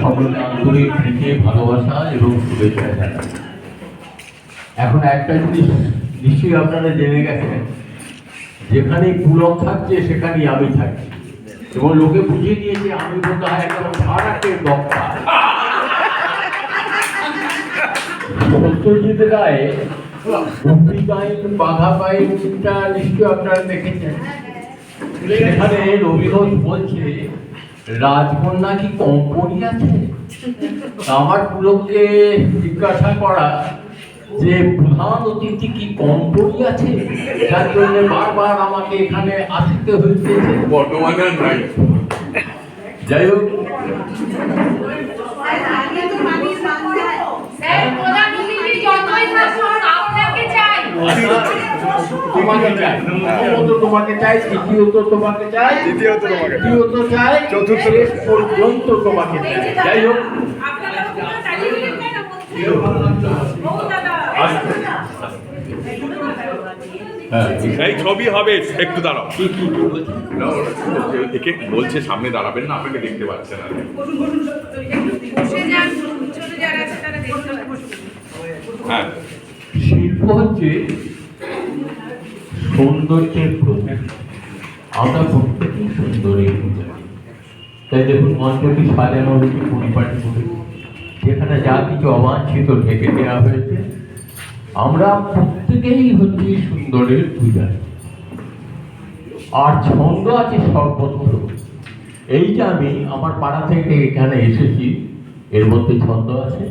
সকলকে আন্তরিক থেকে ভালোবাসা এবং শুভেচ্ছা জানাই। এখন একটা জিনিস নিশ্চয়ই আপনারা জেনে গেছেন, যেখানে পুলক থাকছে, সেখানেই আমি থাকি এবং লোকে বুঝিয়ে দিয়েছে, আমি হয় বক্তা। সত্যজিৎ রায় আপনারা দেখেছেন। বলছে রাজকন্যা কি কম পড়িয়াছে আছে? আমার পুলককে জিজ্ঞাসা করা যে প্রধান অতিথি কি কম পড়িয়াছে আছে? যার জন্য বারবার আমাকে এখানে আসতে হইতেছে। বর্তমানে নাই। যাই হোক। তোমাকে চাই। প্রথমত তোমাকে চাই। দ্বিতীয়ত তোমাকে চাই দ্বিতীয়ত তোমাকে চাই। চাই। চতুর্থ পর্যন্ত তোমাকে চাই। যাই হোক। হ্যাঁ এই ছবি হবে একটু দাঁড়াও। বলছো? একে সামনে দাঁড়াবেন না আপনাকে দেখতে পাচ্ছে না। বসে যান পিছনে যারা আছে তারা দেখতে পাচ্ছে। হ্যাঁ। শিল্প হচ্ছে সৌন্দর্যের প্রতীক। আমরা প্রত্যেকেই সুন্দরী পূজা তাই দেখুন, মঞ্চটি সাজানো হয়েছে পরিপাটি করে। যেখানে যা কিছু অবাঞ্ছিত ঢেকে দেওয়া হয়েছে, আমরা প্রত্যেকেই হচ্ছি সুন্দরের পূজায় আর ছন্দ আছে সর্বত্র। এই যে আমি আমার পাড়া থেকে এখানে এসেছি। এর মধ্যে ছন্দ আছে।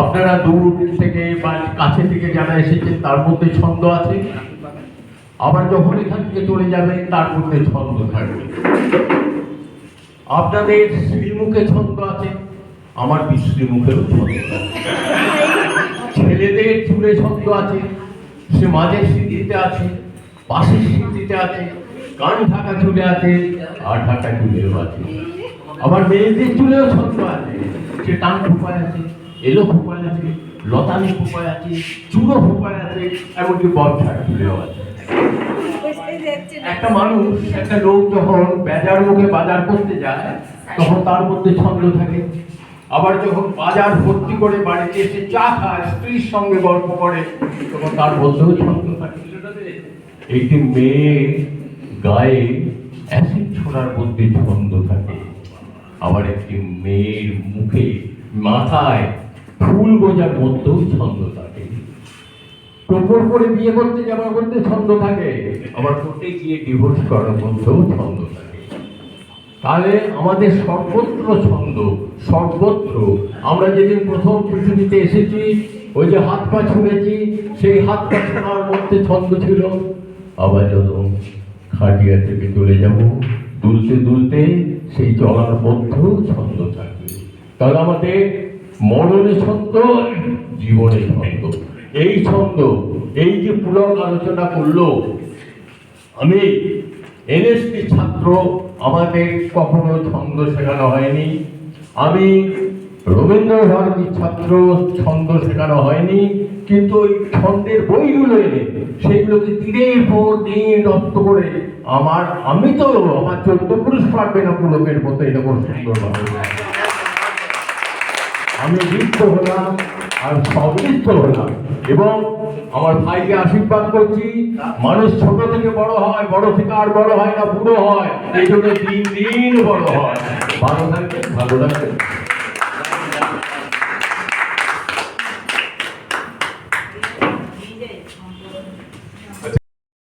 আপনারা দূর থেকে বা কাছে থেকে যারা এসেছেন, তার মধ্যে ছন্দ আছে। আবার যখন এখান থেকে চলে যাবেন, তার মধ্যে ছন্দ থাকবে। আপনাদের শ্রীমুখে ছন্দ আছে, আমার বিশ্রীমুখেও ছন্দ ছেলেদের চুলে ছন্দ আছে, সে মাঝের স্মৃতিতে আছে, পাশের স্মৃতিতে আছে, কান ঢাকা চুলে আছে আর ঢাকা চুলেও আছে। আবার মেয়েদের চুলেও ছন্দ আছে, সে টান ফুপায় আছে, এলো ফুপায় আছে লতানি ফুপায় আছে চুড়ো ফুপায় আছে, এমনকি বর্ষার চুলেও আছে। একটা মানুষ, একটা লোক যখন বেজার মুখে বাজার করতে যায়, তখন তার মধ্যে ছন্দ থাকে। আবার যখন বাজার ভর্তি করে বাড়িতে এসে চা খায়, স্ত্রীর সঙ্গে গল্প করে, তখন তার মধ্যেও ছন্দ থাকে। একটি মেয়ে গায়ে অ্যাসিড ছোড়ার মধ্যে ছন্দ থাকে। আবার একটি মেয়ের মুখে মাথায় ফুল গোজার মধ্যেও ছন্দ থাকে। প্রপোজ করে বিয়ে করতে যাওয়ার মধ্যে ছন্দ থাকে। আবার করতে গিয়ে ডিভোর্স করার মধ্যেও ছন্দ থাকে। তাহলে আমাদের সর্বত্র ছন্দ সর্বত্র। আমরা যেদিন প্রথম পৃথিবীতে এসেছি ওই যে হাত পা ছুঁড়েছি সেই হাত পা ছোঁড়ার মধ্যে ছন্দ ছিল। আবার যখন খাটিয়া থেকে চলে যাব দুলতে দুলতে সেই চলার মধ্যেও ছন্দ থাকবে। তাহলে আমাদের মরণে ছন্দ জীবনে ছন্দ। এই ছন্দ, এই যে পুলক আলোচনা করল, আমি এনএসপি ছাত্র আমাদের কখনো ছন্দ শেখানো হয়নি। আমি রবীন্দ্র ভারতীর ছাত্র, ছন্দ শেখানো হয়নি। কিন্তু ওই ছন্দের বইগুলো এনে, সেগুলোকে দিনের পর দিন রপ্ত করে আমার আমি তো আমার চোদ্দ পুরুষ পারবে না পুলকের মতো এটা এরকম সুন্দরভাবে আমি লিপ্ত হলাম। আর সমৃদ্ধ হলাম এবং আমার ভাইকে আশীর্বাদ করছি, মানুষ ছোট থেকে বড় হয়, বড় থেকে আর বড় হয় না, বুড়ো হয়, এই জন্য দিন দিন বড় হয়। ভালো থাকবে ভালো থাকবে